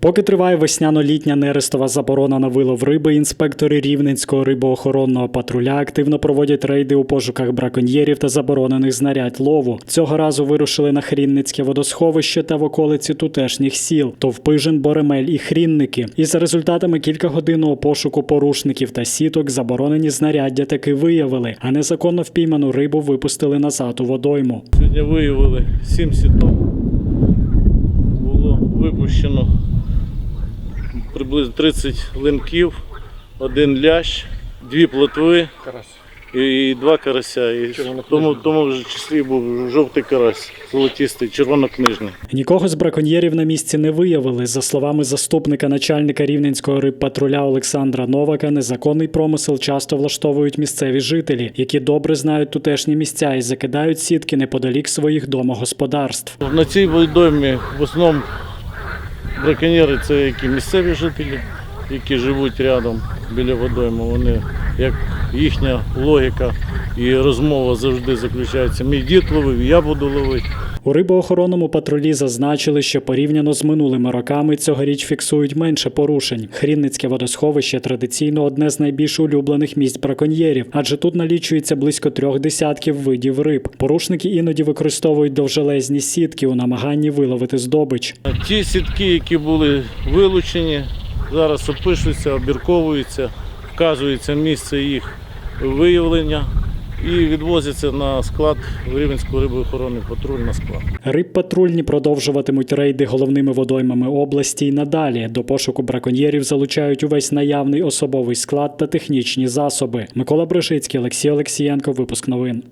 Поки триває весняно-літня нерестова заборона на вилов риби, інспектори Рівненського рибоохоронного патруля активно проводять рейди у пошуках браконьєрів та заборонених знарядь лову. Цього разу вирушили на Хрінницьке водосховище та в околиці тутешніх сіл Товпижин, Боремель і Хрінники. І за результатами кількагодинного пошуку порушників та сіток заборонені знаряддя таки виявили, а незаконно впійману рибу випустили назад у водойму. Сьогодні виявили 7 сіток. Було випущено приблизно 30 линків, один лящ, дві плотви і два карася. І в тому, в тому ж числі був жовтий карась, золотистий, червонокнижний. Нікого з браконьєрів на місці не виявили. За словами заступника начальника рівненського рибпатруля Олександра Новака, незаконний промисел часто влаштовують місцеві жителі, які добре знають тутешні місця і закидають сітки неподалік своїх домогосподарств. На цій водоймі в основному браконьєри це які місцеві жителі, які живуть рядом біля водойми. Вони, як їхня логіка і розмова завжди заключається. Мій дід ловив, я буду ловити. У рибоохоронному патрулі зазначили, що порівняно з минулими роками цьогоріч фіксують менше порушень. Хрінницьке водосховище традиційно одне з найбільш улюблених місць браконьєрів, адже тут налічується близько трьох десятків видів риб. Порушники іноді використовують довжелезні сітки у намаганні виловити здобич. Ті сітки, які були вилучені, зараз опишуться, обірковуються, вказується місце їх виявлення і відвозяться на склад в Рівенську рибоохоронний патруль на склад. Рибпатрульні продовжуватимуть рейди головними водоймами області й надалі. До пошуку браконьєрів залучають увесь наявний особовий склад та технічні засоби. Микола Брижицький, Олексій Олексієнко. Випуск новин.